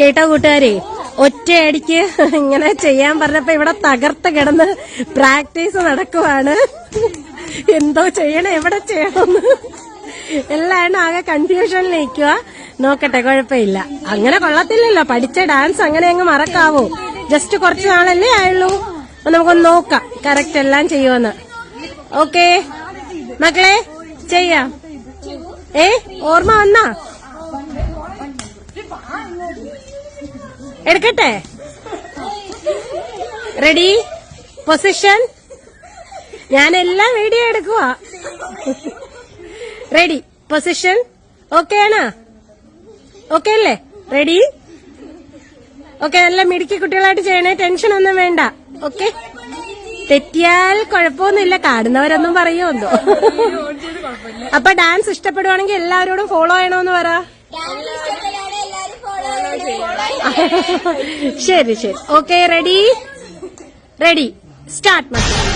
കേട്ടോ കൂട്ടുകാരെ? ഒറ്റയടിക്ക് ഇങ്ങനെ ചെയ്യാൻ പറഞ്ഞപ്പോ ഇവിടെ തകർത്ത് കിടന്ന് പ്രാക്ടീസ് നടക്കുവാണ്. എന്തോ ചെയ്യണം എവിടെ ചെയ്യണം എല്ലാവരും ആകെ കൺഫ്യൂഷനിൽ നിൽക്കുക നോക്കട്ടെ കുഴപ്പമില്ല. അങ്ങനെ കൊള്ളത്തില്ലല്ലോ. പഠിച്ച ഡാൻസ് അങ്ങനെ അങ്ങ് മറക്കാവോ. ജസ്റ്റ് കുറച്ച് നാളല്ലേ ആയുള്ളൂ. നമുക്കൊന്ന് നോക്കാം. കറക്റ്റ് എല്ലാം ചെയ്യുമെന്ന് ഓക്കേ മക്കളെ ചെയ്യാം. ഏ ഓർമ്മ വന്നാ? എടുക്കട്ടെ? റെഡി പൊസിഷൻ ഞാൻ എല്ലാം വീഡിയോ എടുക്കുക റെഡി പൊസിഷൻ ഓക്കെ ആണോ? ഓക്കെ അല്ലേ? റെഡി ഓക്കെ നല്ല മിടുക്കി കുട്ടികളായിട്ട് ചെയ്യണേ. ടെൻഷൻ ഒന്നും വേണ്ട. ഓക്കെ തെറ്റിയാൽ കുഴപ്പമൊന്നുമില്ല. കാണുന്നവരൊന്നും പറയോ എന്തോ? അപ്പൊ ഡാൻസ് ഇഷ്ടപ്പെടുവാണെങ്കിൽ എല്ലാവരോടും ഫോളോ ചെയ്യണമെന്ന് പറ. ശരി ശരി. ഓക്കെ റെഡി റെഡി സ്റ്റാർട്ട് മക്കളെ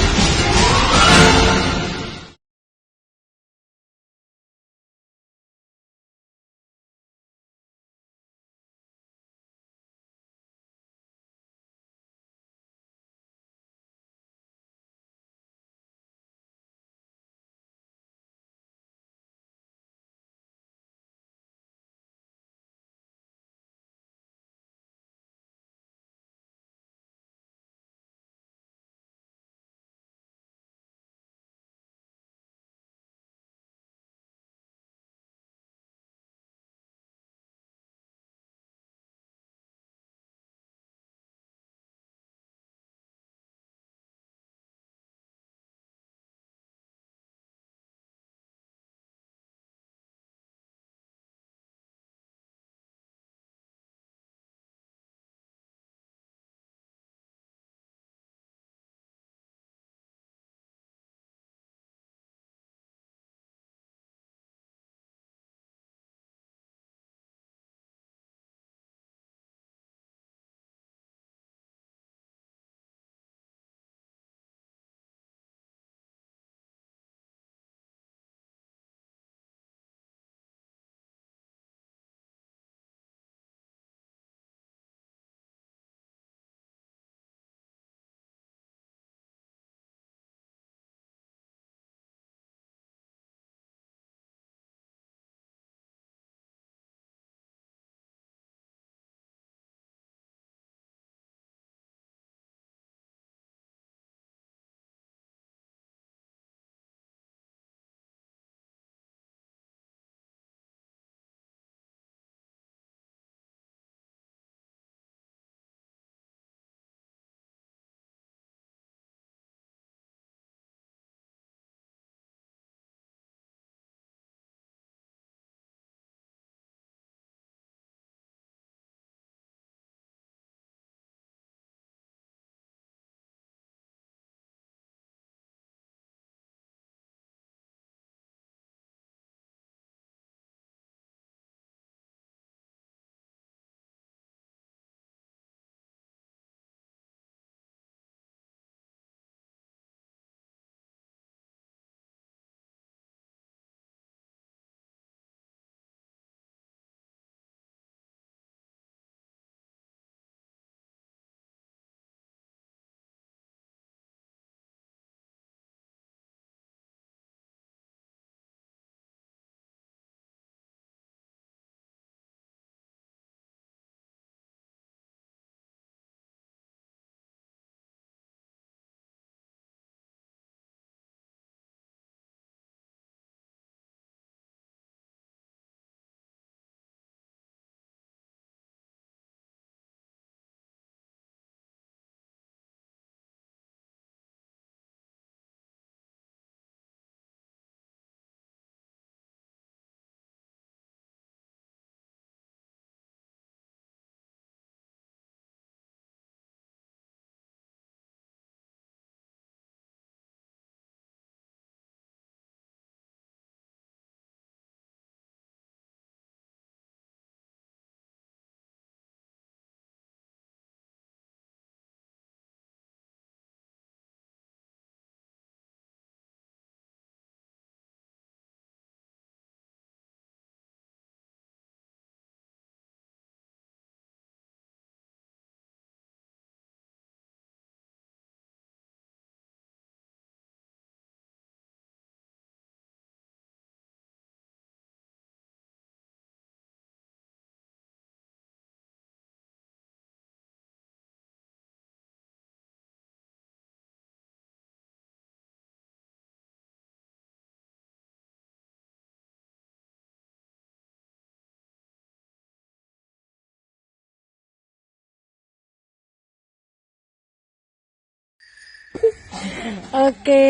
ഓക്കേ.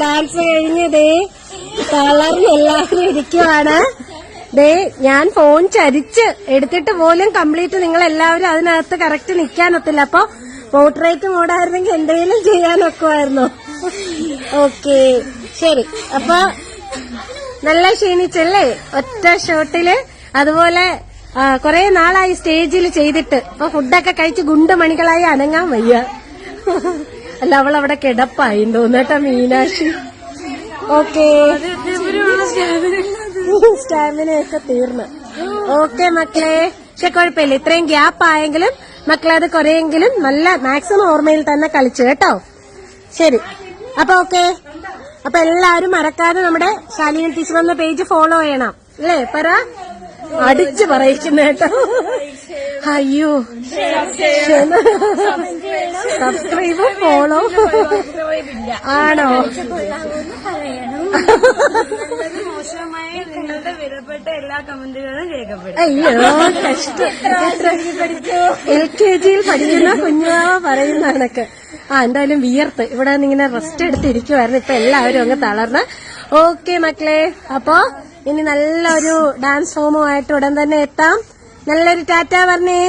ഡാൻസ് കഴിഞ്ഞ് ദേ കളറിന് എല്ലാവരും ഇരിക്കുവാണ്. ദേ ഞാൻ ഫോൺ ചരിച്ച് എടുത്തിട്ട് പോലും കംപ്ലീറ്റ് നിങ്ങൾ എല്ലാവരും അതിനകത്ത് കറക്റ്റ് നിൽക്കാനൊത്തില്ല അപ്പൊ പോർട്രേറ്റ് മോഡായിരുന്നെങ്കിൽ എന്തെങ്കിലും ചെയ്യാനൊക്കുമായിരുന്നു ഓക്കെ. ശരി. അപ്പൊ നല്ല ക്ഷീണിച്ചല്ലേ? ഒറ്റ ഷോട്ടിൽ അതുപോലെ കുറെ നാളായി സ്റ്റേജിൽ ചെയ്തിട്ട്. അപ്പൊ ഫുഡൊക്കെ കഴിച്ച് ഗുണ്ടുമണികളായി അനങ്ങാൻ വയ്യ. അല്ല അവൾ അവിടെ കിടപ്പായി തോന്നേട്ടാ മീനാക്ഷി. ഓക്കെ സ്റ്റാമിന ഒക്കെ തീർന്നു. ഓക്കെ മക്കളെ. പക്ഷെ കുഴപ്പമില്ല. ഇത്രയും ഗ്യാപ്പ് ആയെങ്കിലും മക്കളെ അത് കുറെയെങ്കിലും നല്ല മാക്സിമം ഓർമ്മയിൽ തന്നെ കളിച്ചു കേട്ടോ. ശരി. അപ്പൊ ഓക്കെ അപ്പൊ എല്ലാരും മറക്കാതെ നമ്മുടെ ശാലിനി ടീച്ചർ എന്ന പേജ് ഫോളോ ചെയ്യണം. അല്ലേ പറ? അടിച്ചു പറയിക്കുന്ന കേട്ടോ. അയ്യോ. സബ്സ്ക്രൈബ് ഫോളോ ആണോ? മോശമായ നിങ്ങളുടെ വിലപ്പെട്ട എല്ലാ കമന്റുകളും രേഖപ്പെടുത്തും അയ്യോ കഷ്ടം. എൽ കെ ജിയിൽ പഠിക്കുന്ന കുഞ്ഞുമാവ പറയുന്ന കണക്ക്. ആ എന്തായാലും വിയർത്ത്. ഇവിടെ നിന്ന് ഇങ്ങനെ റെസ്റ്റ് എടുത്തിരിക്കുവായിരുന്നു. ഇപ്പൊ എല്ലാവരും അങ്ങ് തളർന്ന്. ഓക്കെ മക്കളെ. അപ്പോ ഇനി നല്ലൊരു ഡാൻസ് ഫോമുമായിട്ട് ഉടൻ തന്നെ എത്താം. നല്ലൊരു ടാറ്റ പറഞ്ഞേ.